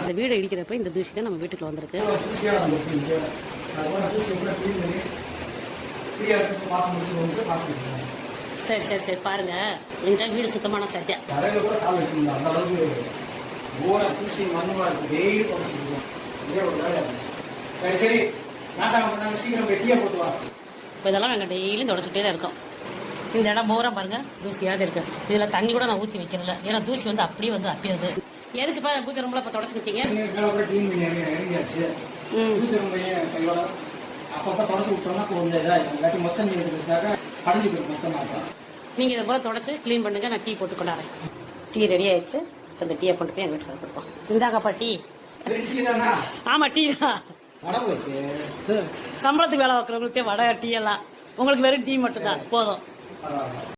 இந்த வீடு இடிக்கிறப்ப இந்த தூசி தான் நம்ம வீட்டுக்குள்ள வந்திருக்கு. சரி சரி சரி பாருங்க. இந்த வீடு சுத்தமான வேலை சரி நாட்டாங்க சீக்கிரம் இப்போ இதெல்லாம் நாங்கள் டெய்லியும் தொடச்சிட்டே தான் இருக்கோம். இந்த இடம் பூரா பாருங்க. தூசியாவது இருக்கு. இதில் தண்ணி கூட நான் ஊற்றி வைக்கிறல ஏன்னா தூசி வந்து அப்படியே வந்து அப்பியது எதுக்கு பா பூஜை ரூமில் இப்போ தொடச்சி கையோட அப்பப்போ தொடச்சி விட்டோம்னா கொஞ்சம் மொத்தம் போயிடும் மொத்தமாக நீங்கள் இதை போல தொடச்சி க்ளீன் பண்ணுங்க. நான் டீ போட்டு கொண்டாடுறேன். டீ ரெடி ஆயிடுச்சு. இந்த டீயை கொண்டு போய் எங்கள் வீட்டில் கொடுப்போம் இந்தாங்கப்பா டீ. ஆமாம் டீ தான்? சம்பளத்துக்கு வேலை பார்க்குறவங்களுக்கே வடை டீ எல்லாம். உங்களுக்கு வெறும் டீ மட்டும் தான் போதும். 啊。